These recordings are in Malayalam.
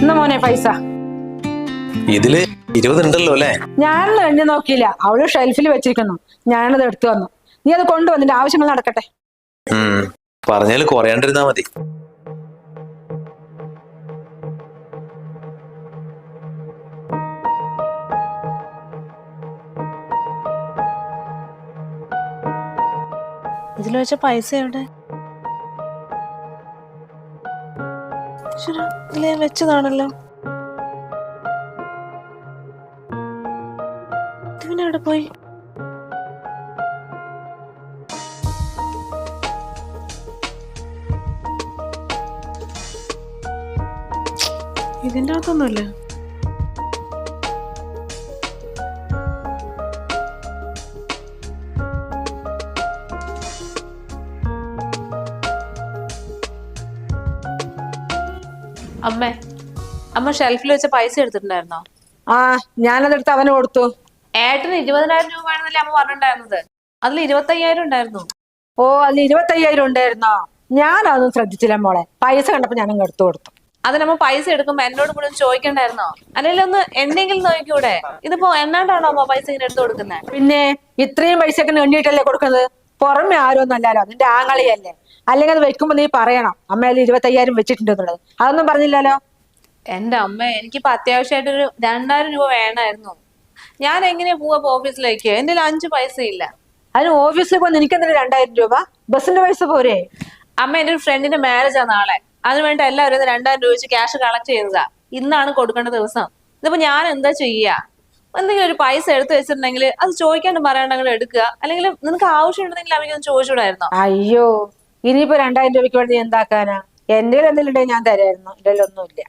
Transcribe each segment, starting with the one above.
എന്നാ മോനെ പൈസ? ഇതിൽ ഇരുപത് ഉണ്ടല്ലോ അല്ലേ? ഞാനത് എണ്ണി നോക്കിയില്ല. അവൾ ഷെൽഫിൽ വെച്ചിരിക്കുന്നു. ഞാനത് എടുത്തു വന്നു നീ അത് കൊണ്ടുവന്നിട്ട് ആവശ്യങ്ങൾ നടക്കട്ടെ. പറഞ്ഞാൽ കുറയാണ്ടിരുന്നാ മതി. ഇതിൽ വെച്ച പൈസ എവിടെ? വെച്ചതാണല്ലോ. അവിടെ പോയി? ഇതിന്റെ അകത്തൊന്നുമില്ല? അമ്മേ അമ്മ ഷെൽഫിൽ വെച്ച പൈസ എടുത്തിട്ടുണ്ടായിരുന്നോ? ആ ഞാനതെടുത്ത് അവന് കൊടുത്തു. ഏട്ടന് ഇരുപതിനായിരം രൂപ വേണമെന്നല്ലേ അമ്മ പറഞ്ഞിട്ടുണ്ടായിരുന്നത്? അതിൽ ഇരുപത്തയ്യായിരം ഉണ്ടായിരുന്നു. ഓ അതിൽ ഇരുപത്തയ്യായിരം ഉണ്ടായിരുന്നോ? ഞാനതൊന്നും ശ്രദ്ധിച്ചില്ല മോളെ. പൈസ കണ്ടപ്പോ ഞാനങ്ങ് എടുത്തു കൊടുത്തു. അതിനമ്മ പൈസ എടുക്കുമ്പോ എന്നോട് കൂടെ ഒന്ന് ചോദിക്കണ്ടായിരുന്നോ? അല്ലെങ്കിൽ ഒന്ന് എന്തെങ്കിലും നോക്കിയൂടെ ഇതിപ്പോ എന്നാണ്ടാണോ അമ്മ പൈസ ഇങ്ങനെ എടുത്തു കൊടുക്കുന്നത് പിന്നെ ഇത്രയും പൈസ ഒക്കെ എണ്ണിയിട്ടല്ലേ കൊടുക്കുന്നത്? പുറമെ ആരോന്നല്ലല്ലോ നിന്റെ ആങ്ങളിയല്ലേ? അല്ലെങ്കിൽ അത് വെക്കുമ്പോ നീ പറയണം അമ്മയിൽ ഇരുപത്തയ്യായിരം വെച്ചിട്ടുണ്ട് എന്നുള്ളത് അതൊന്നും പറഞ്ഞില്ലല്ലോ? എന്റെ അമ്മ എനിക്കിപ്പോ അത്യാവശ്യമായിട്ടൊരു രണ്ടായിരം രൂപ വേണമായിരുന്നു. ഞാൻ എങ്ങനെയാ പോവാ ഓഫീസിലേക്ക്? എന്റെ അഞ്ചു പൈസ ഇല്ല അതിന് ഓഫീസിൽ പോകുന്ന എനിക്ക് എന്തെങ്കിലും രണ്ടായിരം രൂപ? ബസ്സിന്റെ പൈസ പോരെ. അമ്മ എന്റെ ഒരു ഫ്രണ്ടിന്റെ മാരേജാ നാളെ. അതിന് വേണ്ടി എല്ലാവരും രണ്ടായിരം രൂപ വെച്ച് ക്യാഷ് കളക്ട് ചെയ്തതാ. ഇന്നാണ് കൊടുക്കേണ്ട ദിവസം. ഇതിപ്പോ ഞാൻ എന്താ ചെയ്യാ? എന്തെങ്കിലും ഒരു പൈസ എടുത്തു വെച്ചിട്ടുണ്ടെങ്കിൽ അത് ചോദിക്കാണ്ട് പറയണ്ടെങ്കിൽ എടുക്കുക. അല്ലെങ്കിൽ നിനക്ക് ആവശ്യമുണ്ടെങ്കിൽ അവർക്ക് ഒന്ന് ചോദിച്ചുകൂടായിരുന്നോ അയ്യോ ഇനിയിപ്പോ രണ്ടായിരം രൂപയ്ക്ക് വേണ്ടി എന്താക്കാനാ? എന്റെ എന്തെങ്കിലും ഉണ്ടെങ്കിൽ ഞാൻ തരായിരുന്നു എന്റെ ഒന്നുമില്ല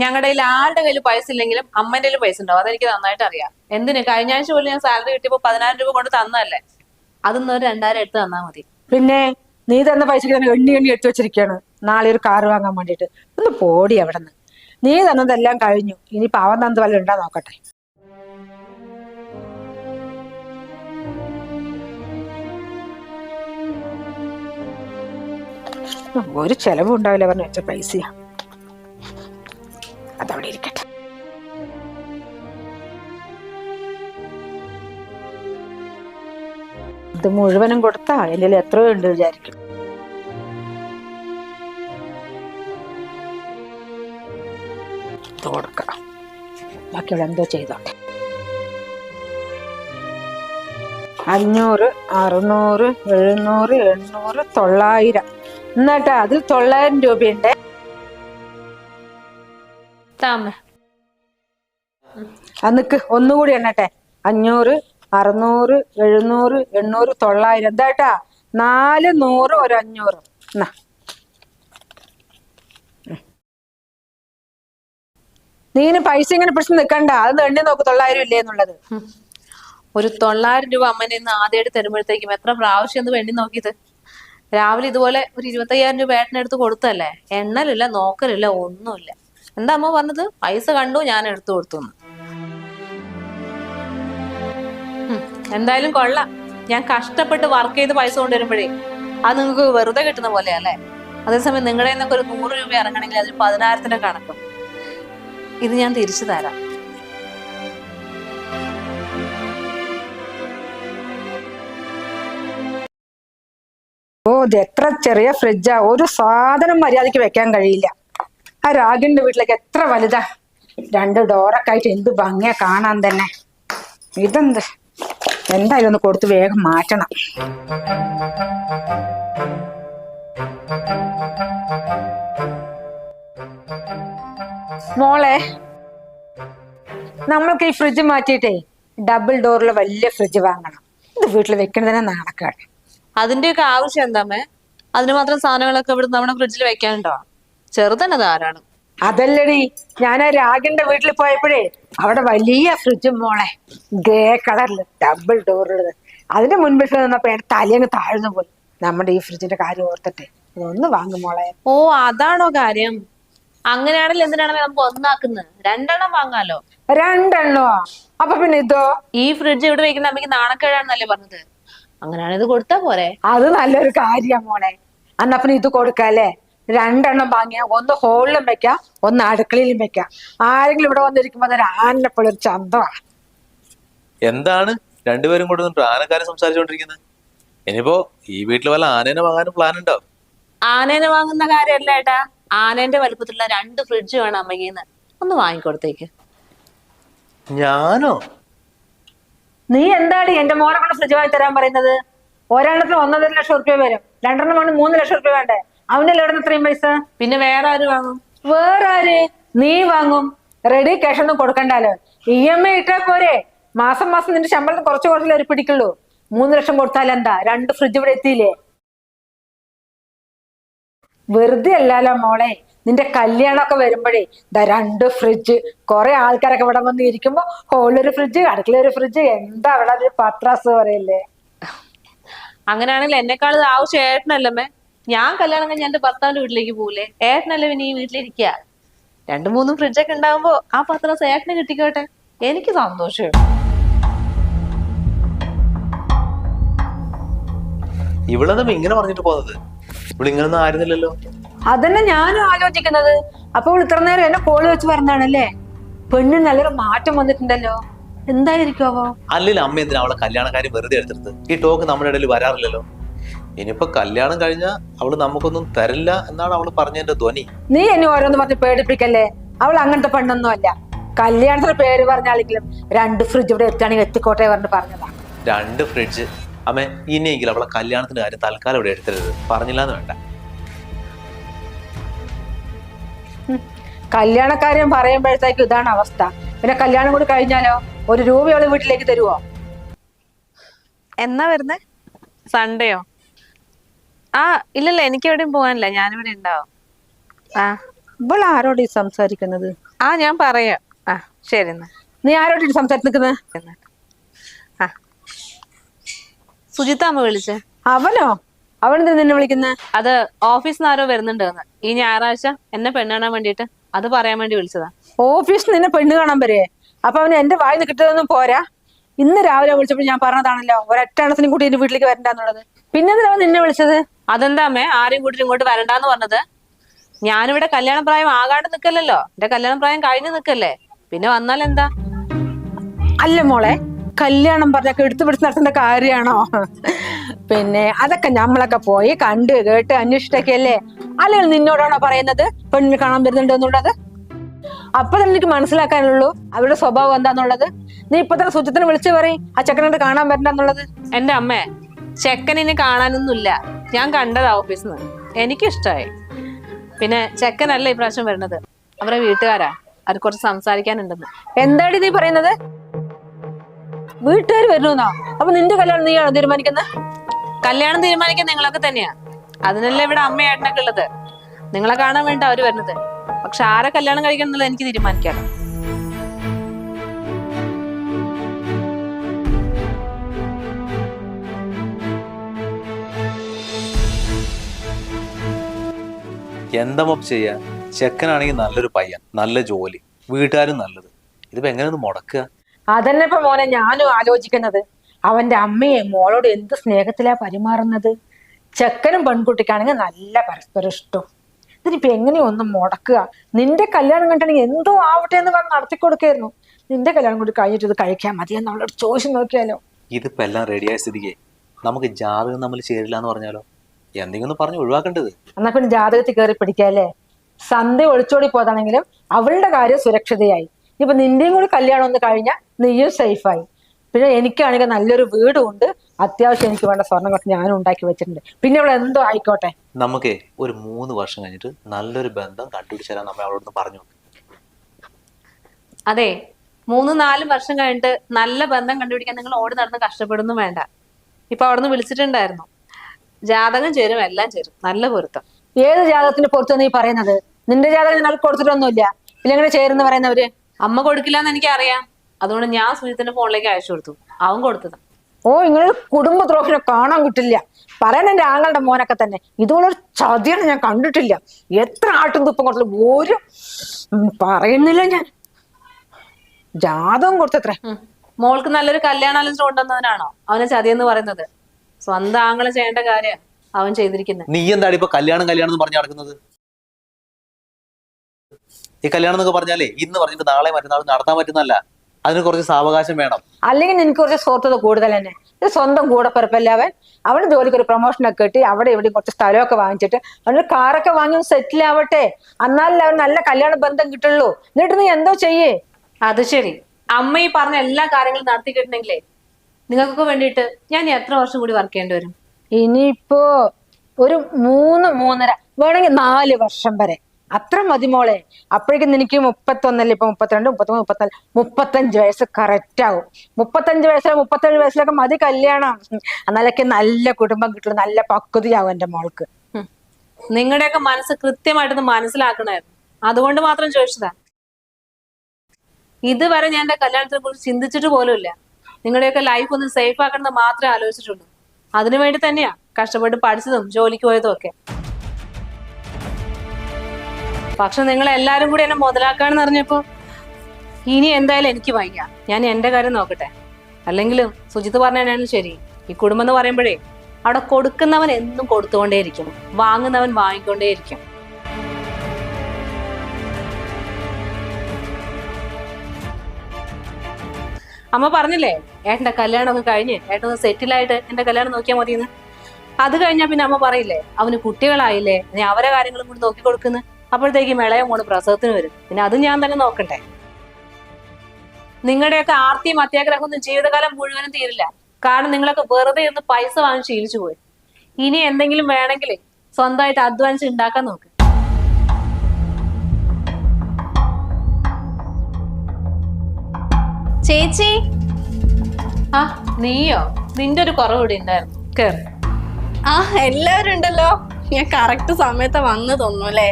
ഞങ്ങളുടെ കയ്യിൽ ആരുടെ കയ്യിൽ പൈസ ഇല്ലെങ്കിലും അമ്മന്റെ കയ്യിൽ പൈസ ഉണ്ടാവും. അതെനിക്ക് നന്നായിട്ട് അറിയാം. എന്തിന്? കഴിഞ്ഞ ആഴ്ച പോലും ഞാൻ സാലറി കിട്ടിയപ്പോ പതിനായിരം രൂപ കൊണ്ട് തന്നല്ലേ അതൊന്നും ഒരു രണ്ടായിരം എടുത്ത് തന്നാ മതി. പിന്നെ നീ തന്ന പൈസക്ക് തന്നെ എണ്ണി എണ്ണി എടുത്തു വെച്ചിരിക്കുകയാണ്. നാളെ ഒരു കാർ വാങ്ങാൻ വേണ്ടിട്ട് ഒന്ന് പോടി അവിടെ നിന്ന് നീ തന്നതെല്ലാം കഴിഞ്ഞു. ഇനി പാവം തന്നത് വല്ല ഉണ്ടാ നോക്കട്ടെ. ഒരു ചെലവും ഉണ്ടാവില്ല പറഞ്ഞു വെച്ച പൈസയാ. അതവിടെ ഇരിക്കട്ടെ. ഇത് മുഴുവനും കൊടുത്താ? എന്റെ എത്രയോ ഉണ്ട് വിചാരിക്കും. ബാക്കിയുള്ള എന്തോ ചെയ്തോട്ടെ അഞ്ഞൂറ് അറുന്നൂറ് എഴുന്നൂറ് എണ്ണൂറ് തൊള്ളായിരം. എന്നിട്ട് അതിൽ തൊള്ളായിരം രൂപയുണ്ട്. അന്നിക്ക് ഒന്നുകൂടി എണ്ണട്ടെ. അഞ്ഞൂറ് അറുന്നൂറ് എഴുന്നൂറ് എണ്ണൂറ് തൊള്ളായിരം. എന്താട്ടാ? നാല് നൂറ് ഒരു അഞ്ഞൂറ്. എന്നാ. നീന് പൈസ ഇങ്ങനെ പിടിച്ച് നിക്കണ്ട. അത് എണ്ണി നോക്ക് തൊള്ളായിരം ഇല്ലേ എന്നുള്ളത്. ഒരു തൊള്ളായിരം രൂപ അമ്മനെ ഇന്ന് ആദ്യമായിട്ട് തരുമ്പോഴത്തേക്കും എത്ര പ്രാവശ്യം ഒന്ന് വേണ്ടി നോക്കിയത്? രാവിലെ ഇതുപോലെ ഒരു ഇരുപത്തയ്യായിരം രൂപ ഏട്ടനെടുത്ത് കൊടുത്തല്ലേ? എണ്ണലില്ല നോക്കലില്ല ഒന്നുമില്ല. എന്താ അമ്മ പറഞ്ഞത്? പൈസ കണ്ടു ഞാൻ എടുത്തു കൊടുത്തു എന്തായാലും കൊള്ളാം. ഞാൻ കഷ്ടപ്പെട്ട് വർക്ക് ചെയ്ത് പൈസ കൊണ്ടുവരുമ്പോഴേ അത് നിങ്ങൾക്ക് വെറുതെ കിട്ടുന്ന പോലെയല്ലേ അതേസമയം നിങ്ങളുടെ നിന്നൊക്കെ ഒരു നൂറ് രൂപ ഇറങ്ങണമെങ്കിൽ അതിൽ പതിനായിരത്തിന്റെ കണക്കും. ഇത് ഞാൻ തിരിച്ചു തരാം. ഓ ഇത് എത്ര ചെറിയ ഫ്രിഡ്ജാ ഒരു സാധനം മര്യാദയ്ക്ക് വെക്കാൻ കഴിയില്ല. ആ രാഗിന്റെ വീട്ടിലേക്ക് എത്ര വലുതാ. രണ്ട് ഡോറൊക്കെ ആയിട്ട് എന്ത് ഭംഗിയാ കാണാൻ തന്നെ. ഇതെന്ത്? എന്തായാലും ഒന്ന് കൊടുത്ത് വേഗം മാറ്റണം. മോളെ നമ്മൾക്ക് ഈ ഫ്രിഡ്ജ് മാറ്റിയിട്ടേ ഡബിൾ ഡോറിലെ വലിയ ഫ്രിഡ്ജ് വാങ്ങണം. ഇത് വീട്ടിൽ വെക്കണതിനെ നടക്കാണ് അതിന്റെയൊക്കെ ആവശ്യം എന്താമേ അതിന് മാത്രം സാധനങ്ങളൊക്കെ ഇവിടെ നമ്മുടെ ഫ്രിഡ്ജിൽ വെക്കാനുണ്ടോ? ചെറുതന്നെ ധാരാളം. അതല്ലടി ഞാൻ ആ രാഗിന്റെ വീട്ടിൽ പോയപ്പോഴേ അവിടെ വലിയ ഫ്രിഡ്ജും മോളെ ഗ്രേ കളറിൽ ഡബിൾ ഡോറുള്ളത് അതിന്റെ മുൻപിൽ നിന്നപ്പോ എന്റെ തലേന്ന് താഴ്ന്നു പോയി. നമ്മുടെ ഈ ഫ്രിഡ്ജിന്റെ കാര്യം ഓർത്തിട്ട്. ഒന്ന് വാങ്ങും മോളെ. ഓ അതാണോ കാര്യം? അങ്ങനെയാണെങ്കിൽ എന്തിനാണ് നമുക്ക് ഒന്നാക്കുന്നത്? രണ്ടെണ്ണം വാങ്ങാലോ? രണ്ടെണ്ണോ? അപ്പൊ പിന്നെ ഇതോ? ഈ ഫ്രിഡ്ജ് ഇവിടെ വെക്കുന്ന അമ്മയ്ക്ക് നാണക്കേടാണെന്നല്ലേ പറഞ്ഞത്? അങ്ങനെയാണെങ്കിൽ ഇത് കൊടുത്താ പോരെ. അത് നല്ലൊരു കാര്യാ മോളെ. പിന്നെ ഇത് കൊടുക്കല്ലേ രണ്ടെണ്ണം വാങ്ങിയ ഒന്ന് ഹോളിലും വെക്കാം ഒന്ന് അടുക്കളയിലും വെക്കാം. ആരെങ്കിലും ഇവിടെ വന്നിരിക്കുമ്പോ ആനപ്പുള്ള ഒരു ചന്തമാണ് എന്താണ്? രണ്ടുപേരും കൂടെ നിന്നിട്ട് ആനക്കാരെ സംസാരിച്ചുകൊണ്ടിരിക്കുന്നത് ഇനിയിപ്പോ ഈ വീട്ടിൽ വല്ല ആനേനെ വാങ്ങാനും പ്ലാൻ ഉണ്ടോ? ആനേനെ വാങ്ങുന്ന കാര്യമല്ല ഏട്ടാ. ആനേന്റെ വലുപ്പത്തിലുള്ള രണ്ട് ഫ്രിഡ്ജ് വേണം അമ്മയ്ക്ക് ഒന്ന് വാങ്ങിക്കൊടുത്തേക്ക്. ഞാനോ? നീ എന്താടി എന്റെ മോനെ കൊണ്ട് ഫ്രിഡ്ജ് വാങ്ങി തരാൻ പറയുന്നത്? ഒരെണ്ണത്തിന് ഒന്നര ലക്ഷം റുപ്യ വരും. രണ്ടെണ്ണം വേണം മൂന്ന് ലക്ഷം റുപ്യ വേണ്ടേ? അവന്റെ എവിടെ ഇത്രയും പൈസ? പിന്നെ വേറെ ആര് വാങ്ങും? വേറെ ആര് നീ വാങ്ങും. റെഡി ക്യാഷ് ഒന്നും കൊടുക്കണ്ടല്ലോ ഇ എം ഐ ഇട്ടാ പോരെ. മാസം മാസം നിന്റെ ശമ്പളം കുറച്ച് കുറച്ചില്ല ഒരു പിടിക്കുള്ളൂ. മൂന്ന് ലക്ഷം കൊടുത്താൽ എന്താ? രണ്ട് ഫ്രിഡ്ജ് ഇവിടെ എത്തിയില്ലേ? വെറുതെ അല്ലല്ലോ മോളെ. നിന്റെ കല്യാണമൊക്കെ വരുമ്പോഴേ ഇതാ രണ്ട് ഫ്രിഡ്ജ് കുറെ ആൾക്കാരൊക്കെ ഇവിടെ വന്ന് ഇരിക്കുമ്പോ ഹോളിലൊരു ഫ്രിഡ്ജ് അടുക്കളൊരു ഫ്രിഡ്ജ് എന്താ അവിടെ ഒരു പത്രാസ് പറയല്ലേ? അങ്ങനെയാണെങ്കിൽ എന്നെക്കാൾ ഇത് ആവശ്യം ഏട്ടനല്ലമ്മേ ഞാൻ കല്യാണം കഴിഞ്ഞ എന്റെ ഭർത്താവിന്റെ വീട്ടിലേക്ക് പോകൂലേ ഏട്ടനല്ലേ പിന്നെ ഈ വീട്ടിലിരിക്കുക രണ്ടു മൂന്നും ഫ്രിഡ്ജൊക്കെ ഉണ്ടാവുമ്പോ ആ പത്രാസ് ഏട്ടന് കിട്ടിക്കോട്ടെ? എനിക്ക് സന്തോഷം. ഇവളെന്താ ഇങ്ങനെ പറഞ്ഞിട്ട് പോകുന്നത്? ഇവിടെ ആയിരുന്നില്ലല്ലോ. അതന്നെ ഞാനും ആലോചിക്കുന്നത്. അപ്പോൾ ഇത്ര നേരം എന്നെ കോൾ വെച്ച് പറഞ്ഞാണല്ലേ പെണ്ണിന് നല്ലൊരു മാറ്റം വന്നിട്ടുണ്ടല്ലോ. എന്തായിരിക്കുമോ അല്ലല്ലോ അമ്മ എന്തിനാ അവളെ കല്യാണക്കാരി വെറുതെ എടുത്തെടുത്ത് ഈ ടോക്ക് നമ്മുടെ ഇടയിൽ വരാറില്ലല്ലോ. ഇനിയിപ്പോ കല്യാണം കഴിഞ്ഞാ അവൾ നമുക്കൊന്നും തരില്ല എന്നാണ് അവൾ പറഞ്ഞതിന്റെ ധ്വനി. നീ എന്നെ ഓരോന്ന് പറഞ്ഞ് പേടിപ്പിക്കല്ലേ? അവൾ അങ്ങനത്തെ പെണ്ണൊന്നും അല്ല. കല്യാണത്തിന് പേര് പറഞ്ഞാലെങ്കിലും രണ്ട് ഫ്രിഡ്ജ് ഇവിടെ എത്തുകയാണെങ്കിൽ എത്തിക്കോട്ടെ പറഞ്ഞു പറഞ്ഞതാ. രണ്ട് ഫ്രിഡ്ജ് അമ്മ ഇനിയെങ്കിലും അവളെ കല്യാണത്തിന്റെ കാര്യം തൽക്കാലം ഇവിടെ എടുത്തരുത്. പറഞ്ഞില്ല എന്ന് വേണ്ട കല്യാണക്കാര്യം പറയുമ്പോഴത്തേക്കും ഇതാണ് അവസ്ഥ. പിന്നെ കല്യാണം കൂടി കഴിഞ്ഞാലോ? ഒരു രൂപ അവൾ വീട്ടിലേക്ക് തരുവോ? എന്നാ വരുന്നേ? സൺഡേയോ? ആ ഇല്ലല്ല എനിക്ക് എവിടെയും പോകാനില്ല. ഞാനിവിടെ ഉണ്ടാവും. ആ. ഇവൾ ആരോട് ഈ സംസാരിക്കുന്നത്? ആ ഞാൻ പറയാം. ആ ശരി എന്നാ. നീ ആരോട് ഈ സംസാരിച്ച് നിൽക്കുന്നത് എന്നാ. ആ സുജിത്ത അമ്മ വിളിച്ചേ. അവനോ? അവൻ നിന്നെ വിളിക്കുന്നത് അത് ഓഫീസിൽ നിന്ന് ആരോ വരുന്നുണ്ട് ഈ ഞായറാഴ്ച എന്നെ പെണ്ണ് കാണാൻ വേണ്ടിയിട്ട് അത് പറയാൻ വേണ്ടി വിളിച്ചതാ. ഓഫീസിൽ നിന്നെ പെണ്ണ് കാണാൻ വരെ. അപ്പൊ അവന് എന്റെ വായിന്ന് കിട്ടിയതൊന്നും പോരാ. ഇന്ന് രാവിലെ വിളിച്ചപ്പോൾ ഞാൻ പറഞ്ഞതാണല്ലോ. ഒരൊറ്റ എണ്ണത്തിനും കൂടി എന്റെ വീട്ടിലേക്ക് വരണ്ടെന്നുള്ളത്. പിന്നെ എന്തിനാ നിന്നെ വിളിച്ചത്? അതെന്താ അമ്മേ? ആരെയും കൂട്ടി ഇങ്ങോട്ട് വരണ്ടാന്ന് പറഞ്ഞത്? ഞാനിവിടെ കല്യാണ പ്രായം ആകാണ്ട് നിക്കല്ലല്ലോ. എന്റെ കല്യാണ പ്രായം കഴിഞ്ഞു നിക്കല്ലേ. പിന്നെ വന്നാൽ എന്താ? അല്ല മോളെ കല്യാണം പറഞ്ഞൊക്കെ എടുത്തു പിടിച്ച് നടത്തേണ്ട കാര്യമാണോ? പിന്നെ അതൊക്കെ നമ്മളൊക്കെ പോയി കണ്ട് കേട്ട് അന്വേഷിച്ചൊക്കെ അല്ലേ? അല്ലെങ്കിൽ നിന്നോടാണോ പറയുന്നത്? പെണ്ണിനെ കാണാൻ വരുന്നുണ്ട് എന്നുള്ളത്? അപ്പൊ തന്നെ എനിക്ക് മനസ്സിലാക്കാനുള്ളൂ. അവരുടെ സ്വഭാവം എന്താന്നുള്ളത്? നീ ഇപ്പൊ തന്നെ സുചിത്തിനെ വിളിച്ചു പറയും. ആ ചെക്കനോട് കാണാൻ വരണ്ടെന്നുള്ളത് എന്റെ അമ്മേ ചെക്കനിനെ കാണാനൊന്നുമില്ല. ഞാൻ കണ്ടതാ ഓഫീസിൽ നിന്ന് എനിക്കിഷ്ടായി. പിന്നെ ചെക്കനല്ല ഇപ്രാവശ്യം വരുന്നത്. അവരെ വീട്ടുകാരാ. അത് കുറച്ച് സംസാരിക്കാനുണ്ടെന്ന്. എന്താടി നീ പറയുന്നത്? വീട്ടുകാർ വരുന്നോ അപ്പൊ നിന്റെ കല്യാണം നീയാണോ തീരുമാനിക്കുന്നത് കല്യാണം തീരുമാനിക്കാൻ നിങ്ങളൊക്കെ തന്നെയാ. അതിനല്ലേ ഇവിടെ അമ്മയായിട്ടൊക്കെ ഉള്ളത്? നിങ്ങളെ കാണാൻ വേണ്ടി അവർ വരുന്നത്. പക്ഷെ ആരെ കല്യാണം കഴിക്കണം എന്നുള്ളത് എനിക്ക് തീരുമാനിക്കാലോ. എന്താ ചെയ്യാ? ചെക്കനാണെങ്കിൽ നല്ലൊരു പയ്യൻ നല്ല ജോലി. വീട്ടുകാരും നല്ലത്. ഇതിപ്പോ എങ്ങനെയൊന്ന് മുടക്കുക? അതന്നെ ഇപ്പൊ മോനെ ഞാനും ആലോചിക്കുന്നത്. അവന്റെ അമ്മയെ മോളോട് എന്ത് സ്നേഹത്തിലാ പരിമാറുന്നത്? ചെക്കനും പെൺകുട്ടിക്കാണെങ്കിൽ നല്ല പരസ്പരം ഇഷ്ടം ഇതിനിപ്പോ എങ്ങനെയൊന്നും മുടക്കുക? നിന്റെ കല്യാണം കണ്ടിട്ടുണ്ടെങ്കിൽ എന്തോ ആവട്ടെ എന്ന് പറഞ്ഞ് നടത്തി കൊടുക്കായിരുന്നു. നിന്റെ കല്യാണം കൂടി കഴിഞ്ഞിട്ട് ഇത് കഴിക്കാൻ മതി എന്നുള്ളൊരു ചോദിച്ചു നോക്കിയാലോ? ഇതിപ്പോ എല്ലാം റെഡിയായ സ്ഥിതിക്ക്. നമുക്ക് ജാതകം തമ്മിൽ ചേരില്ല എന്ന് പറഞ്ഞാലോ? എന്തെങ്കിലും പറഞ്ഞു പറഞ്ഞ് ഒഴിവാക്കേണ്ടത്. എന്നാ പിന്നെ ജാതകത്തിൽ കയറി പിടിക്കാല്ലേ സന്ധ്യ ഒളിച്ചോടി പോയതാണെങ്കിലും അവളുടെ കാര്യം സുരക്ഷിതയായി. ഇപ്പൊ നിന്റെയും കൂടി കല്യാണം ഒന്ന് കഴിഞ്ഞാൽ നീയും സേഫായി പിന്നെ എനിക്കാണെങ്കിൽ നല്ലൊരു വീടും ഉണ്ട്. അത്യാവശ്യം എനിക്ക് വേണ്ട സ്വർണങ്ങളൊക്കെ ഞാനും ഉണ്ടാക്കി വെച്ചിട്ടുണ്ട്. പിന്നെ ഇവിടെ എന്തോ ആയിക്കോട്ടെ. നമുക്ക് ഒരു മൂന്ന് വർഷം കഴിഞ്ഞിട്ട് നല്ലൊരു ബന്ധം കണ്ടുപിടിച്ചു തരാൻ നമ്മൾ അവളോട് പറഞ്ഞു അതെ മൂന്ന് നാല് വർഷം കഴിഞ്ഞിട്ട് നല്ല ബന്ധം കണ്ടുപിടിക്കാൻ നിങ്ങൾ ഓടി നടന്ന് കഷ്ടപ്പെടുന്നു വേണ്ട. ഇപ്പൊ അവിടുന്ന് വിളിച്ചിട്ടുണ്ടായിരുന്നു. ജാതകം ചേരും എല്ലാം ചേരും. നല്ല പൊരുത്തം. ഏത് ജാതകത്തിന്റെ പൊരുത്തം നീ പറയുന്നത്? നിന്റെ ജാതകം ഞാൻ കൊടുത്തിട്ടൊന്നുമില്ല. ഇല്ലെങ്ങനെ ചേരുന്ന് പറയുന്നവര്? അമ്മ കൊടുക്കില്ല എന്ന് എനിക്കറിയാം. അതുകൊണ്ട് ഞാൻ സുജിത്തിന്റെ ഫോണിലേക്ക് അയച്ചു കൊടുത്തു. അവൻ കൊടുത്തത്. ഓ നിങ്ങൾ കുടുംബദ്രോഹിനെ കാണാൻ കിട്ടില്ല. പറയണ എന്റെ ആങ്ങളുടെ മോനൊക്കെ തന്നെ. ഇതുപോലൊരു ചതിയാണ് ഞാൻ കണ്ടിട്ടില്ല. എത്ര ആട്ടും തുപ്പം കൊടുത്തു ഒരു പറയുന്നില്ല ഞാൻ. ജാതകം കൊടുത്തത്ര. മോൾക്ക് നല്ലൊരു കല്യാണാലോചന കൊണ്ടുവന്നതിനാണോ അവനെ ചതിയെന്ന് പറയുന്നത്. സ്വന്തം ആങ്ങളെ ചെയ്യേണ്ട കാര്യം അവൻ ചെയ്തിരിക്കുന്നത് നീ എന്താണ് ഇപ്പൊ കല്യാണം കല്യാണം എന്ന് പറഞ്ഞു നടക്കുന്നത്? ഈ കല്യാണം എന്നൊക്കെ പറഞ്ഞാലേ ഇന്ന് പറഞ്ഞിട്ട് നാളെ മറ്റന്നാൾ നടത്താൻ പറ്റുന്നല്ല അതിന് കുറച്ച് സാവകാശം വേണം. അല്ലെങ്കിൽ എനിക്ക് കുറച്ച് സുഹൃത്തുത കൂടുതൽ തന്നെ. ഇത് സ്വന്തം കൂടപ്പിറപ്പല്ല അവൻ? അവന് ജോലിക്ക് ഒരു പ്രൊമോഷനൊക്കെ കിട്ടി അവിടെ ഇവിടെ കുറച്ച് സ്ഥലമൊക്കെ വാങ്ങിച്ചിട്ട് അവനൊരു കാറൊക്കെ വാങ്ങി സെറ്റിൽ ആവട്ടെ. എന്നാലല്ലേ അവൻ നല്ല കല്യാണ ബന്ധം കിട്ടുള്ളൂ. എന്നിട്ട് നീ എന്തോ ചെയ്യേ? അത് ശരി. അമ്മ ഈ പറഞ്ഞ എല്ലാ കാര്യങ്ങളും നടത്തി കിട്ടണമെങ്കിലേ നിങ്ങൾക്കൊക്കെ വേണ്ടിയിട്ട് ഞാൻ എത്ര വർഷം കൂടി വർക്ക് ചെയ്യേണ്ടി വരും? ഇനിയിപ്പോ ഒരു മൂന്ന് മൂന്നര വേണമെങ്കിൽ നാല് വർഷം വരെ. അത്ര മതി മോളെ. അപ്പോഴേക്കും എനിക്ക് മുപ്പത്തൊന്നല്ലേ ഇപ്പൊ മുപ്പത്തിരണ്ട് മുപ്പത്തൊന്ന് മുപ്പത്തിനാല് മുപ്പത്തഞ്ച് വയസ്സ് കറക്റ്റ് ആവും. മുപ്പത്തഞ്ച് വയസ്സിലെ മുപ്പത്തേഴ് വയസ്സിലൊക്കെ മതി കല്യാണം. എന്നാലൊക്കെ നല്ല കുടുംബം കിട്ടുള്ളൂ നല്ല പക്വതയാവും എന്റെ മോൾക്ക്. നിങ്ങളുടെയൊക്കെ മനസ്സ് കൃത്യമായിട്ടൊന്ന് മനസ്സിലാക്കണമായിരുന്നു. അതുകൊണ്ട് മാത്രം ചോദിച്ചതാ. ഇതുവരെ ഞാൻ എന്റെ കല്യാണത്തിനെ കുറിച്ച് ചിന്തിച്ചിട്ട് പോലുമില്ല. നിങ്ങളുടെയൊക്കെ ലൈഫ് ഒന്ന് സേഫ് ആക്കണമെന്ന് മാത്രമേ ആലോചിച്ചിട്ടുള്ളൂ. അതിനു വേണ്ടി തന്നെയാ കഷ്ടപ്പെട്ട് പഠിച്ചതും ജോലിക്ക് പോയതും ഒക്കെ. പക്ഷെ നിങ്ങൾ എല്ലാരും കൂടി എന്നെ മുതലാക്കാന്ന് അറിഞ്ഞപ്പോ ഇനി എന്തായാലും എനിക്ക് വയ്യ. ഞാൻ എന്റെ കാര്യം നോക്കട്ടെ. അല്ലെങ്കിലും സുജിത്ത് പറഞ്ഞാലും ശരി. ഈ കുടുംബം എന്ന് പറയുമ്പോഴേ അവിടെ കൊടുക്കുന്നവൻ എന്നും കൊടുത്തുകൊണ്ടേയിരിക്കും. വാങ്ങുന്നവൻ വാങ്ങിക്കൊണ്ടേയിരിക്കും. അമ്മ പറഞ്ഞില്ലേ ഏട്ടന്റെ കല്യാണം ഒക്കെ കഴിഞ്ഞ് ഏട്ടൻ സെറ്റിലായിട്ട് എന്റെ കല്യാണം നോക്കിയാൽ മതിയെന്ന്. അത് കഴിഞ്ഞാൽ പിന്നെ അമ്മ പറയില്ലേ അവന് കുട്ടികളായില്ലേ അവരെ കാര്യങ്ങളും കൂടി നോക്കി കൊടുക്കുന്നു. അപ്പോഴത്തേക്കും ഇളയ മോൾ പ്രസവത്തിന് വരും. പിന്നെ അത് ഞാൻ തന്നെ നോക്കണ്ടേ നിങ്ങളുടെയൊക്കെ ആർത്തിയും അത്യാഗ്രഹമൊന്നും ജീവിതകാലം മുഴുവനും തീരില്ല. കാരണം നിങ്ങളൊക്കെ വെറുതെ ഒന്ന് പൈസ വാങ്ങി ശീലിച്ചു പോയി. ഇനി എന്തെങ്കിലും വേണമെങ്കിൽ സ്വന്തമായിട്ട് അധ്വാനിച്ച് ഉണ്ടാക്കാൻ നോക്ക്. ചേച്ചി? ആ നീയോ? നിന്റെ ഒരു കുറവ് ഇവിടെ ഉണ്ടായിരുന്നു. കേറി. ആ എല്ലാവരും ഉണ്ടല്ലോ. ഞാൻ കറക്റ്റ് സമയത്ത് വന്നു തോന്നുന്നു അല്ലേ?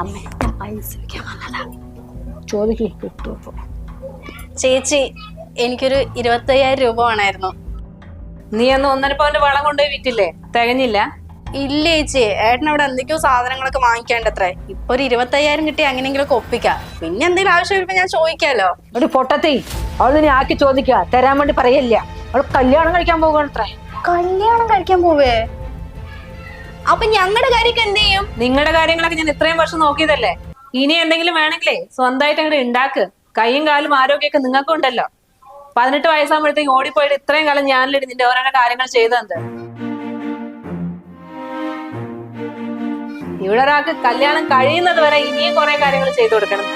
അമ്മേ ഞാൻ പൈസ വെക്കാൻ വന്നതാ. ചോദിക്കും. ചേച്ചി എനിക്കൊരു ഇരുപത്തയ്യായിരം രൂപ വേണമായിരുന്നു നീ ഒന്ന് ഒന്നര പവന്റെ വളം കൊണ്ടുപോയി വിറ്റില്ലേ? തികഞ്ഞില്ല. ഇല്ല ചേച്ചി ഏട്ടൻ അവിടെ എന്തൊക്കെയോ സാധനങ്ങളൊക്കെ വാങ്ങിക്കാണ്ടത്രേ. ഇപ്പൊ ഒരു ഇരുപത്തയ്യായിരം കിട്ടി അങ്ങനെയെങ്കിലും ഒപ്പിക്കാം. പിന്നെ എന്തെങ്കിലും ആവശ്യം വരുമ്പോ ഞാൻ ചോദിക്കാലോ. ഒരു പൊട്ടത്തി അവൾ നിന്നെ ആക്കി ചോദിക്കുക. തരാൻ വേണ്ടി പറയല്ല. അവൾ കല്യാണം കഴിക്കാൻ പോകുകയാണത്രേ കല്യാണം കഴിക്കാൻ പോവേ? അപ്പൊ ഞങ്ങളുടെ കാര്യമൊക്കെ എന്ത് ചെയ്യും? നിങ്ങളുടെ കാര്യങ്ങളൊക്കെ ഞാൻ ഇത്രയും വർഷം നോക്കിയതല്ലേ? ഇനി എന്തെങ്കിലും വേണമെങ്കിലേ സ്വന്തമായിട്ട് അങ്ങോട്ട് ഉണ്ടാക്ക് കൈയും കാലും ആരോഗ്യമൊക്കെ നിങ്ങൾക്കും ഉണ്ടല്ലോ. പതിനെട്ട് വയസ്സാകുമ്പോഴത്തേക്ക് ഓടിപ്പോയിട്ട് ഇത്രയും കാലം ഞാനിലിട്ട് നിന്റെ ഓരോരോ കാര്യങ്ങൾ ചെയ്തത്. ഇവിടെ ഒരാൾക്ക് കല്യാണം കഴിയുന്നത് വരെ ഇനിയും കുറെ കാര്യങ്ങൾ ചെയ്തു കൊടുക്കണം.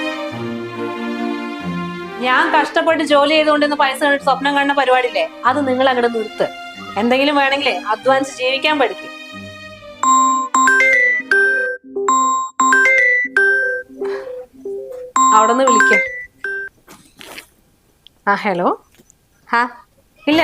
ഞാൻ കഷ്ടപ്പെട്ട് ജോലി ചെയ്തുകൊണ്ടിരുന്ന പൈസ സ്വപ്നം കാണുന്ന പരിപാടിയില്ലേ? അത് നിങ്ങൾ അങ്ങോട്ട് നിർത്ത്. എന്തെങ്കിലും വേണമെങ്കിലേ അധ്വാനിച്ച് ജീവിക്കാൻ പഠിക്കും. അവിടെ നിന്ന് വിളിക്കാം. ആ ഹലോ? ആ ഇല്ല.